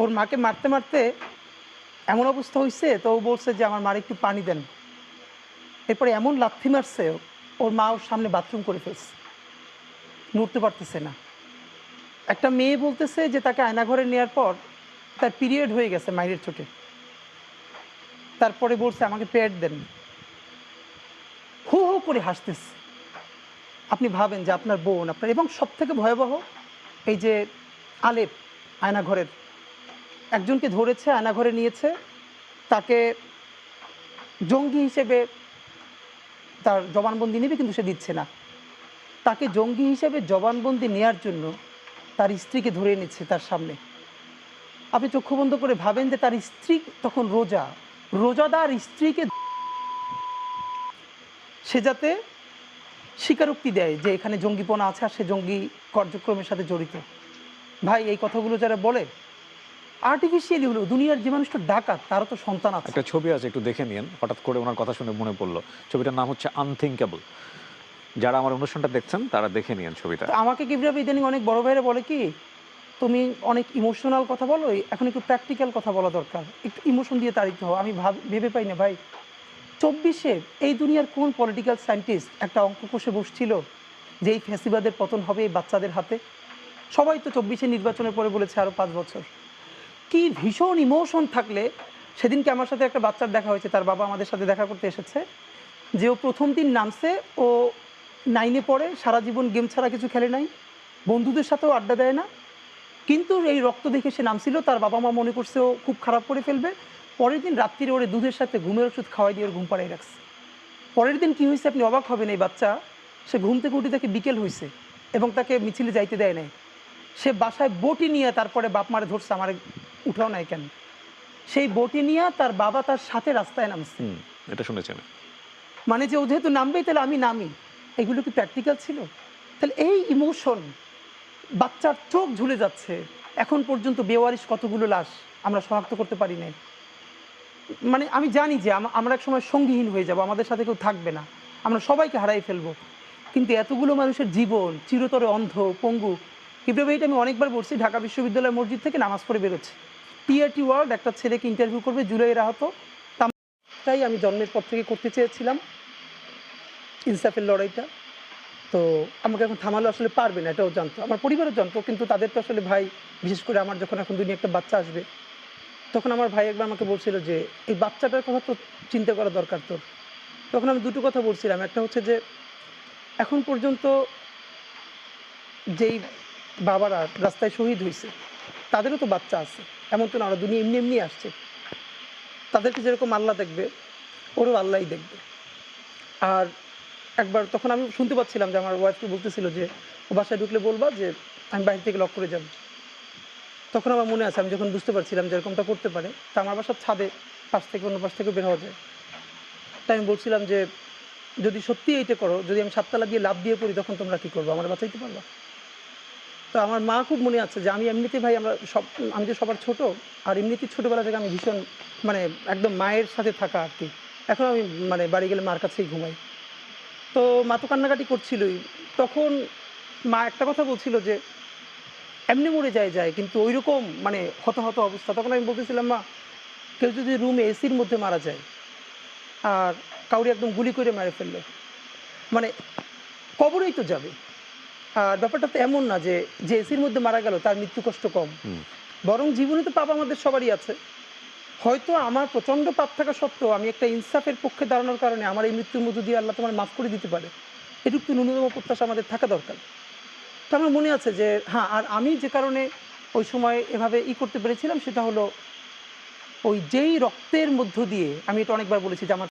ওর মাকে মারতে মারতে এমন অবস্থা হয়েছে তো ও বলছে যে আমার মার একটু পানি দেন। এরপরে এমন লাথি মারছে, ওর মা ওর সামনে বাথরুম করে ফেলছে। নড়তে পারতেছে না। একটা মেয়ে বলতেছে যে তাকে আয়নাঘরে নেওয়ার পর তার পিরিয়ড হয়ে গেছে মায়ের চোটে তারপরে বলছে, আমাকে প্যাড দেন। হু হু করে হাসতেছে। আপনি ভাবেন যে আপনার বোন, আপনার এবং সব থেকে ভয়াবহ এই যে আলেপ আয়নাঘরের একজনকে ধরেছে আয়নাঘরে নিয়েছে। তাকে জঙ্গি হিসেবে তার জবানবন্দি নেবে, কিন্তু সে দিচ্ছে না। তাকে জঙ্গি হিসেবে জবানবন্দি নেয়ার জন্য তার স্ত্রীকে ধরে নিচ্ছে তার সামনে। আপনি চক্ষু বন্ধ করে ভাবেন যে তার স্ত্রী তখন রোজা। রোজাদার স্ত্রীকে সে যাতে স্বীকারোক্তি দেয় যে এখানে জঙ্গিপনা আছে আর সে জঙ্গি কার্যক্রমের সাথে জড়িত। ভাই, এই কথাগুলো যারা বলে আর্টিফিশিয়ালি হলো দুনিয়ার যে মানুষটা ডাকাত তারও তো সন্তান আছে। একটা ছবি আছে একটু দেখে নিন হঠাৎ করে ওনার কথা শুনে মনে পড়ল। ছবিটার নাম হচ্ছে আনথিঙ্কেবল যারা আমার অনুষ্ঠানটা দেখছেন তারা দেখে নিন ছবিটা। আমাকে কীভাবে ইদানিং অনেক বড় ভাইরা বলে কি তুমি অনেক ইমোশনাল কথা বলো এখন একটু প্র্যাকটিক্যাল কথা বলা দরকার। একটু ইমোশন দিয়ে তাড়িত হও। আমি ভাব ভেবে পাই না ভাই। চব্বিশে এই দুনিয়ার কোন পলিটিক্যাল সায়েন্টিস্ট একটা অঙ্ক কষে বসছিল যে এই ফ্যাসিবাদের পতন হবে এই বাচ্চাদের হাতে? সবাই তো চব্বিশে নির্বাচনের পরে বলেছে আরও পাঁচ বছর। কি ভীষণ ইমোশন থাকলে সেদিনকে আমার সাথে একটা বাচ্চার দেখা হয়েছে, তার বাবা আমাদের সাথে দেখা করতে এসেছে, যে ও প্রথম দিন নামছে, ও নাইনে পড়ে, সারা জীবন গেম ছাড়া কিছু খেলে নাই, বন্ধুদের সাথেও আড্ডা দেয় না, কিন্তু এই রক্ত দেখে সে নামছিল, তার বাবা মা মনে করছে ও খুব খারাপ করে ফেলবে, পরের দিন রাত্রিরে ওরে দুধের সাথে ঘুমের ওষুধ খাওয়াই দিয়ে ওর ঘুম পাড়াই রাখছে। পরের দিন কি হয়েছে আপনি অবাক হবেন এই বাচ্চা, সে ঘুম থেকে উঠে তাকে বিকেল হয়েছে এবং তাকে মিছিলে যাইতে দেয় নাই। সে বাসায় বটি নিয়ে তারপরে বাপ মারে ধরছে, আমার উঠাও নাই কেন? সেই বটি নিয়ে তার বাবা তার সাথে রাস্তায় নামছে। এটা শুনেছেন মানে যে ও যেহেতু নামবেই তাহলে আমি নামি। এগুলো কি প্র্যাকটিক্যাল ছিল? তাহলে এই ইমোশন বাচ্চার চোখ ঝুলে যাচ্ছে। এখন পর্যন্ত বেওয়ারিশ কতগুলো লাশ আমরা শনাক্ত করতে পারি নাই। মানে আমি জানি যে আমরা এক সময় সঙ্গীহীন হয়ে যাব আমাদের সাথে কেউ থাকবে না। আমরা সবাইকে হারাই ফেলব। কিন্তু এতগুলো মানুষের জীবন চিরতরে অন্ধ পঙ্গু। কীভাবে এটা আমি অনেকবার বলছি ঢাকা বিশ্ববিদ্যালয় মসজিদ থেকে নামাজ পড়ে বেরোচ্ছে। টিআরটি ওয়ার্ল্ড, একটা ছেলেকে ইন্টারভিউ করবে জুলাই আহত তাই আমি জন্মের পর থেকে করতে চেয়েছিলাম ইনসাফের লড়াইটা। তো আমাকে এখন থামালো আসলে পারবে না, এটাও জানতো। আমার পরিবারও জানতো, কিন্তু তাদের তো আসলে ভাই, বিশেষ করে আমার যখন এখন দুনিয়া একটা বাচ্চা আসবে, তখন আমার ভাই একবার আমাকে বলছিল যে, এই বাচ্চাটার কথা তো চিন্তা করা দরকার তোর। তখন আমি দুটো কথা বলছিলাম। একটা হচ্ছে যে, এখন পর্যন্ত যেই বাবারা রাস্তায় শহীদ হয়েছে তাদেরও তো বাচ্চা আছে। এমন তো না ওরা দুনিয়া এমনি এমনি আসছে। তাদেরকে যেরকম আল্লাহ দেখবে, ওরও আল্লাহই দেখবে। আর একবার তখন আমি শুনতে পাচ্ছিলাম যে আমার ওয়াইফকে বলতেছিল যে, ও বাসায় ঢুকলে বলবা যে, আমি বাইরে থেকে লক করে যাব। তখন আমার মনে আছে, আমি যখন বুঝতে পারছিলাম যে এরকমটা করতে পারে, তা আমার বাসার ছাদে, পাশ থেকে অন্য পাশ থেকে বের হওয়া যায়। তাই আমি বলছিলাম যে, যদি সত্যি এইটা করো, যদি আমি সাততলা দিয়ে লাভ দিয়ে পড়ি, তখন তোমরা কী করব? আমার বাঁচাইতে পারবা? তো আমার মা খুব মনে আছে যে আমি এমনিতে ভাই আমরা সব, আমি তো সবার ছোট, আর এমনিতেই ছোটোবেলা থেকে আমি ভীষণ মানে একদম মায়ের সাথে থাকা আর কি। এখন আমি মানে বাড়ি গেলে মার কাছেই ঘুমাই। তো মা তো কান্নাকাটি করছিলই। তখন মা একটা কথা বলছিল যে, এমনি মরে যায় যায়, কিন্তু ওই রকম মানে হতাহত অবস্থা। তখন আমি বলতেছিলাম, মা, কেউ যদি রুমে এসির মধ্যে মারা যায়, আর কাউরি একদম গুলি করে মেরে ফেলল মানে কবরেই তো যাবে। ব্যাপারটা তো এমন না যে যে এসির মধ্যে মারা গেল তার মৃত্যু কষ্ট কম। বরং জীবনে তো পাপ আমাদের সবারই আছে। হয়তো আমার প্রচণ্ড পাপ থাকা সত্ত্বেও আমি একটা ইনসাফের পক্ষে দাঁড়ানোর কারণে আমার এই মৃত্যুর মধ্য দিয়ে আল্লাহ তোমার মাফ করে দিতে পারে। এটুকু তো ন্যূনতম প্রত্যাশা আমাদের থাকা দরকার। তো আমার মনে আছে যে হ্যাঁ আর আমি যে কারণে ওই সময় এভাবে ই করতে পেরেছিলাম সেটা হলো ওই যেই রক্তের মধ্য দিয়ে আমি এটা অনেকবার বলেছি যে আমার